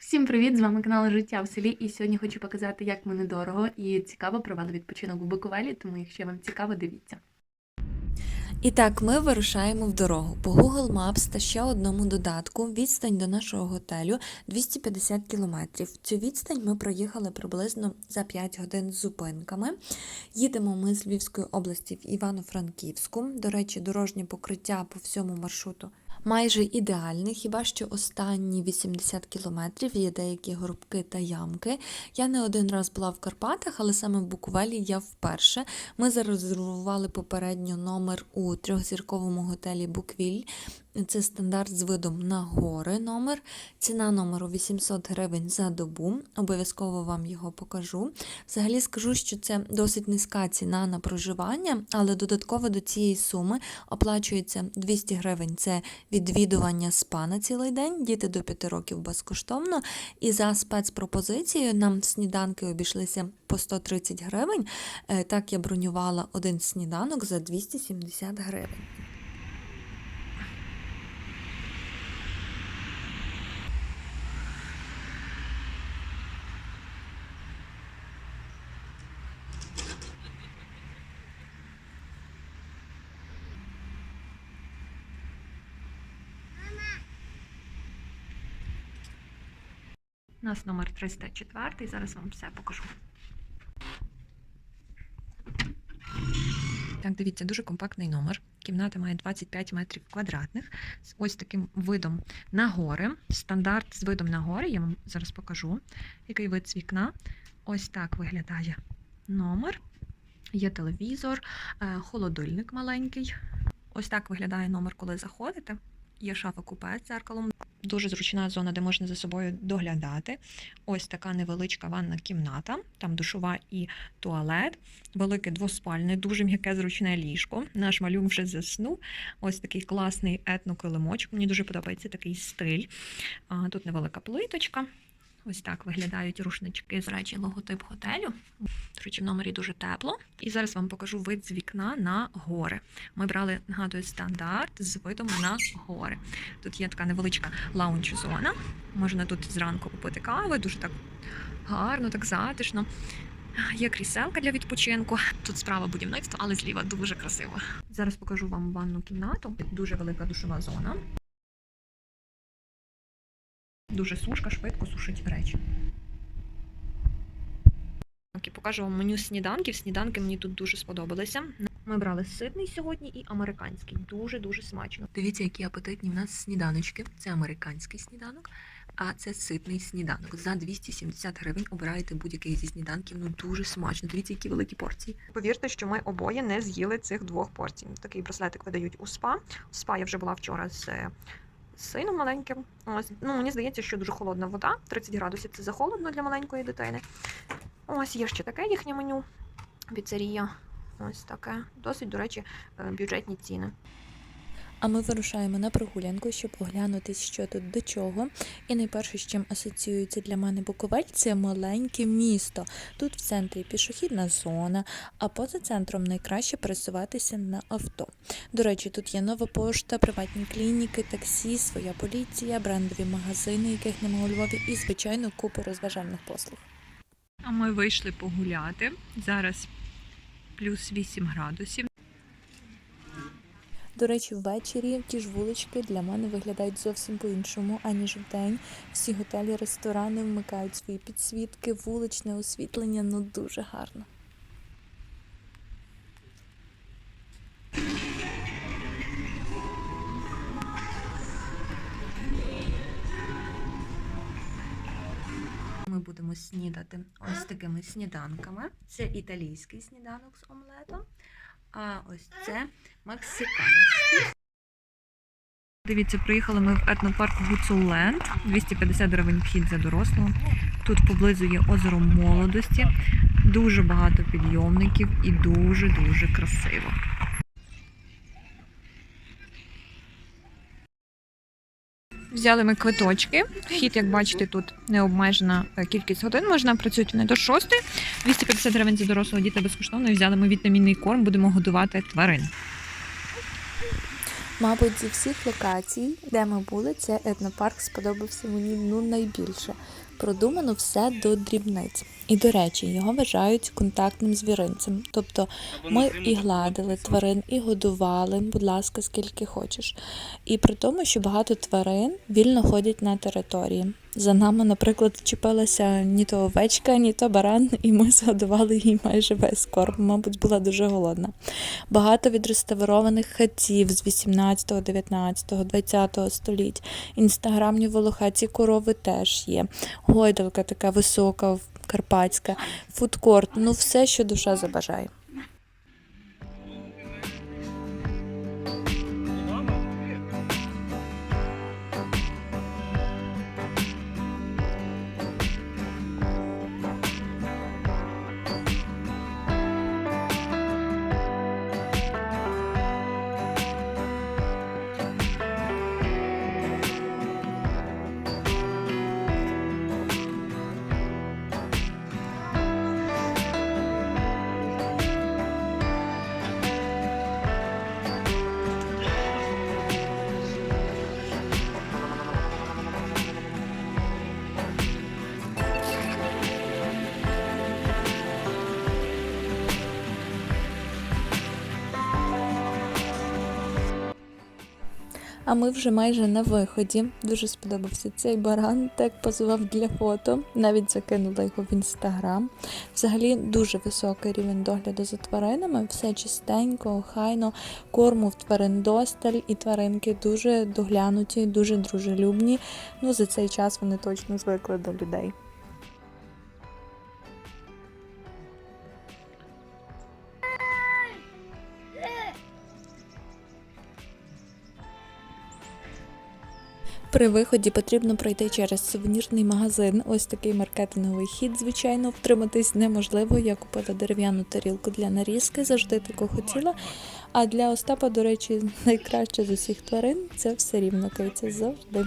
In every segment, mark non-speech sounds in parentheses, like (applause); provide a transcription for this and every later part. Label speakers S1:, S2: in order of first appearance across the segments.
S1: Всім привіт! З вами канал Життя в селі. І сьогодні хочу показати, як ми недорого і цікаво провели відпочинок в Буковелі. Тому, якщо вам цікаво, дивіться.
S2: І так, ми вирушаємо в дорогу. По Google Maps та ще одному додатку відстань до нашого готелю 250 кілометрів. Цю відстань ми проїхали приблизно за 5 годин з зупинками. Їдемо ми з Львівської області в Івано-Франківську. До речі, дорожнє покриття по всьому маршруту майже ідеальний, хіба що останні 80 кілометрів є деякі горбки та ямки. Я не один раз була в Карпатах, але саме в Буковелі я вперше. Ми зарезервували попередньо номер у трьохзірковому готелі Буквіль. Це стандарт з видом на гори номер. Ціна номеру 800 гривень за добу. Обов'язково вам його покажу. Взагалі скажу, що це досить низька ціна на проживання, але додатково до цієї суми оплачується 200 гривень. Це відвідування спа на цілий день, діти до 5 років безкоштовно. І за спецпропозицією нам сніданки обійшлися по 130 гривень. Е, Так я бронювала один сніданок за 270 гривень.
S1: У нас номер 304, зараз вам все покажу.
S3: Так, дивіться, дуже компактний номер. Кімната має 25 метрів квадратних з ось таким видом на гори. Стандарт з видом на гори, я вам зараз покажу, який вид з вікна. Ось так виглядає номер. Є телевізор, е, холодильник маленький. Ось так виглядає номер, коли заходите. Є шафа купе з дзеркалом. Дуже зручна зона, де можна за собою доглядати. Ось така невеличка ванна кімната, там душова і туалет, велике двоспальне, дуже м'яке зручне ліжко. Наш малюк вже заснув. Ось такий класний етнокилимочок. Мені дуже подобається такий стиль. Тут невелика плиточка. Ось так виглядають рушнички з речі логотип готелю. До в номері дуже тепло. І зараз вам покажу вид з вікна на гори. Ми брали, нагадую, стандарт з видом на гори. Тут є така невеличка лаунч-зона. Можна тут зранку попити кави, дуже так гарно, так затишно. Є кріселка для відпочинку. Тут справа будівництво, але зліва дуже красиво. Зараз покажу вам ванну кімнату. Дуже велика душова зона. Дуже сушка, швидко сушить речі. Покажу вам меню сніданків. Сніданки мені тут дуже сподобалися. Ми брали ситний сьогодні і американський. Дуже-дуже смачно.
S1: Дивіться, які апетитні в нас сніданочки. Це американський сніданок, а це ситний сніданок. За 270 гривень обираєте будь-який зі сніданків. Ну дуже смачно. Дивіться, які великі порції.
S3: Повірте, що ми обоє не з'їли цих двох порцій. Такий браслетик видають у спа. У спа я вже була вчора з сином маленьким. Ось, ну мені здається, що дуже холодна вода. 30 градусів це захолодно для маленької дитини. Ось є ще таке їхнє меню. Піцерія. Ось таке. Досить, до речі, е, бюджетні ціни.
S2: А ми вирушаємо на прогулянку, щоб оглянути, що тут до чого. І найперше, з чим асоціюється для мене Буковель, це маленьке місто. Тут в центрі пішохідна зона, а поза центром найкраще пересуватися на авто. До речі, тут є нова пошта, приватні клініки, таксі, своя поліція, брендові магазини, яких немає у Львові, і, звичайно, купу розважальних послуг.
S3: А ми вийшли погуляти. Зараз плюс 8 градусів.
S2: До речі, ввечері ті ж вулички для мене виглядають зовсім по-іншому, аніж вдень. Всі готелі, ресторани вмикають свої підсвітки, вуличне освітлення, ну дуже гарно.
S1: Ми будемо снідати ось такими сніданками. Це італійський сніданок з омлетом, а ось це мексиканський.
S3: Дивіться, приїхали ми в етнопарк Гуцуленд. 250 гривень вхід за дорослого. Тут поблизу є озеро молодості, дуже багато підйомників і дуже-дуже красиво. Взяли ми квиточки. Вхід, як бачите, тут необмежена е, кількість годин. Можна працювати не до 6. 250 гривень за дорослого діти безкоштовно. І взяли ми вітамінний корм, будемо годувати тварин.
S2: Мабуть, зі всіх локацій, де ми були, цей етнопарк сподобався мені ну найбільше. Продумано все до дрібниць. І до речі, його вважають контактним звіринцем. Тобто ми і гладили тварин, і годували, будь ласка, скільки хочеш. І при тому, що багато тварин вільно ходять на території. За нами, наприклад, вчепилася ні то овечка, ні то баран, і ми згодували їй майже весь корм. Мабуть, була дуже голодна. Багато відреставрованих хатів з 18, 19, 20 століть. Інстаграмні волохаті корови теж є. Гойдалка така висока, карпатська, фудкорт, ну все, що душа забажає. А ми вже майже на виході. Дуже сподобався цей баран, так позував для фото. Навіть закинула його в інстаграм. Взагалі дуже високий рівень догляду за тваринами, все чистенько, охайно, корму в тварин досталь, і тваринки дуже доглянуті, дуже дружелюбні. Ну за цей час вони точно звикли до людей. При виході потрібно пройти через сувенірний магазин. Ось такий маркетинговий хід, звичайно, втриматись неможливо. Я купила дерев'яну тарілку для нарізки, завжди таку хотіла. А для Остапа, до речі, найкраще з усіх тварин це все рівно киця завжди.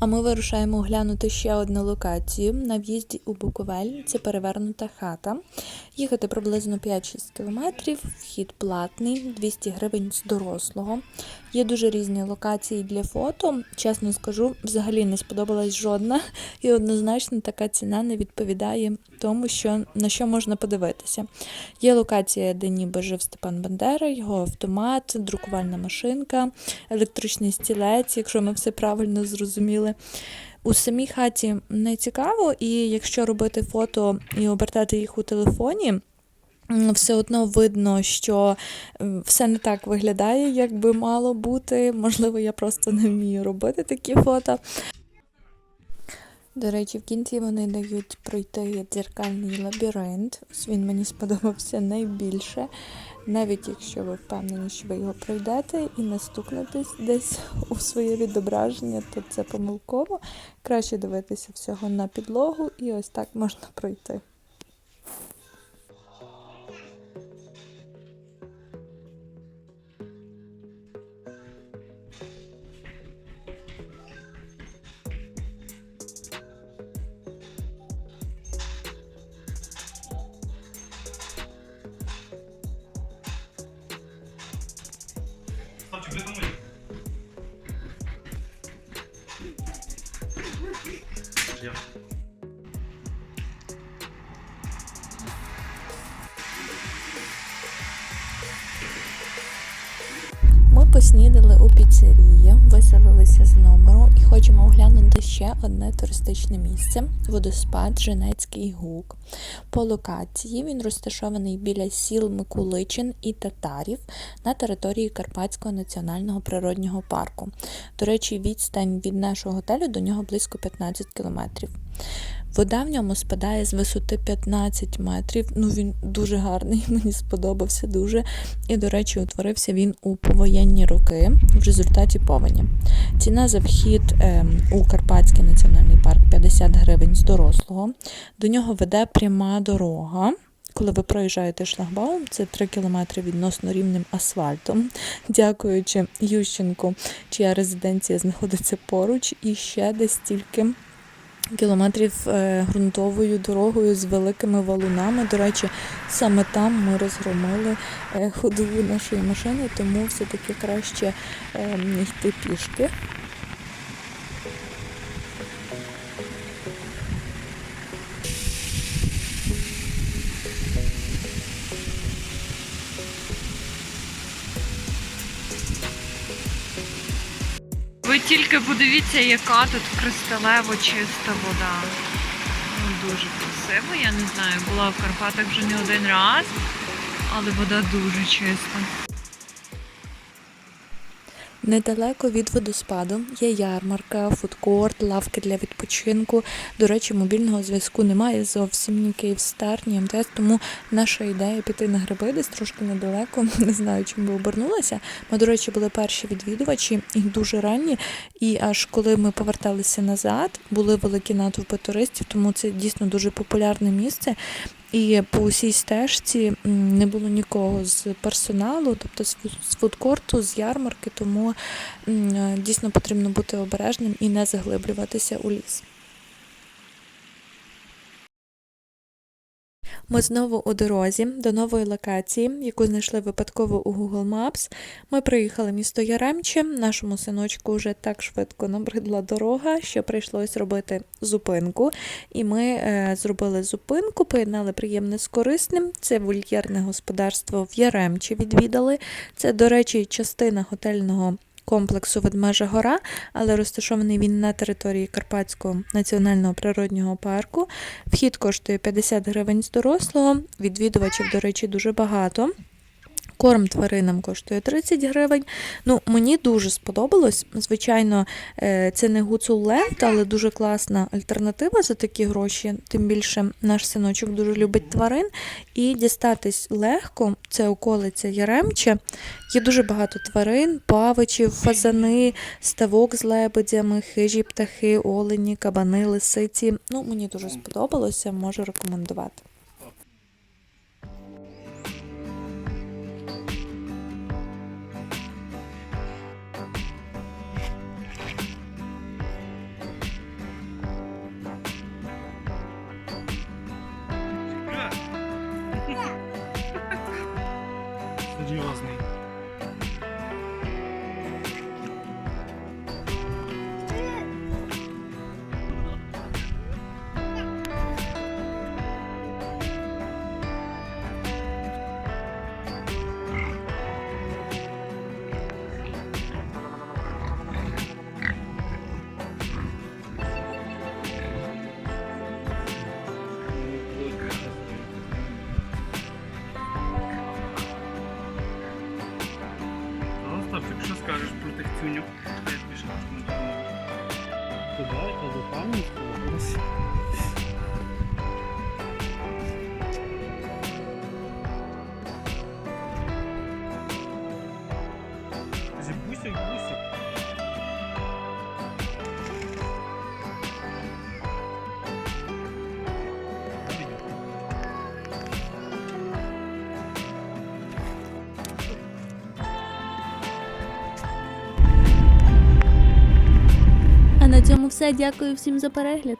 S2: А ми вирушаємо оглянути ще одну локацію на в'їзді у Буковель. Це перевернута хата. Їхати приблизно 5-6 кілометрів. Вхід платний, 200 гривень з дорослого. Є дуже різні локації для фото. Чесно скажу, взагалі не сподобалась жодна, і однозначно така ціна не відповідає тому, що на що можна подивитися. Є локація, де ніби жив Степан Бандера, його автомат, друкувальна машинка, електричний стілець, якщо ми все правильно зрозуміли. У самій хаті не цікаво, і якщо робити фото і обертати їх у телефоні, все одно видно, що все не так виглядає, як би мало бути. Можливо, я просто не вмію робити такі фото. До речі, в кінці вони дають пройти дзеркальний лабіринт. Ось Він мені сподобався найбільше. Навіть якщо ви впевнені, що ви його пройдете і не стукнетесь десь у своє відображення, то це помилково. Краще дивитися всього на підлогу, і ось так можна пройти.
S4: Я.
S2: Ми поснідали у піцерії, виселилися з номеру і хочемо оглянути ще одне туристичне місце водоспад Женецький Гук. По локації він розташований біля сіл Микуличин і Татарів на території Карпатського національного природнього парку. До речі, відстань від нашого готелю до нього близько 15 кілометрів. Вода в ньому спадає з висоти 15 метрів. Ну він дуже гарний, (laughs) мені сподобався дуже. І, до речі, утворився він у повоєнні роки в результаті повені. Ціна за вхід ем, у Карпатський національний парк 50 гривень з дорослого. До нього веде пряма дорога. Коли ви проїжджаєте шлагбаум, це 3 кілометри відносно рівним асфальтом, дякуючи Ющенку, чия резиденція знаходиться поруч, і ще десь стільки кілометрів е, ґрунтовою дорогою з великими валунами. До речі, саме там ми розгромили е, ходову нашої машини, тому все-таки краще е, йти пішки.
S3: Тільки подивіться, яка тут кристалево чиста вода. Ну, дуже красиво, я не знаю, була в Карпатах вже не один раз, але вода дуже чиста.
S2: Недалеко від водоспаду є ярмарка, фудкорт, лавки для відпочинку. До речі, мобільного зв'язку немає зовсім ні Київстар, ні МТС, тому наша ідея піти на гриби десь трошки недалеко. (laughs) Не знаю, чим би обернулася. Ми, до речі, були перші відвідувачі і дуже ранні. І аж коли ми поверталися назад, були великі натовпи туристів, тому це дійсно дуже популярне місце. І по усій стежці не було нікого з персоналу, тобто з фу- з фудкорту, з ярмарки, тому дійсно потрібно бути обережним і не заглиблюватися у ліс. Ми знову у дорозі до нової локації, яку знайшли випадково у Google Maps. Ми приїхали місто Яремче. Нашому синочку вже так швидко набридла дорога, що прийшлось робити зупинку. І ми е, зробили зупинку, поєднали приємне з корисним. Це вольєрне господарство в Яремчі відвідали. Це, до речі, частина готельного комплексу Ведмежа Гора, але розташований він на території Карпатського національного природнього парку. Вхід коштує 50 гривень з дорослого, відвідувачів, до речі, дуже багато. Корм тваринам коштує 30 гривень. Ну, мені дуже сподобалось. Звичайно, е, це не гуцул ленд, але дуже класна альтернатива за такі гроші. Тим більше наш синочок дуже любить тварин. І дістатись легко, це околиця Яремче. Є дуже багато тварин, павичів, фазани, ставок з лебедями, хижі птахи, олені, кабани, лисиці. Ну, мені дуже сподобалося, можу рекомендувати.
S5: Все. Дякую всім за перегляд.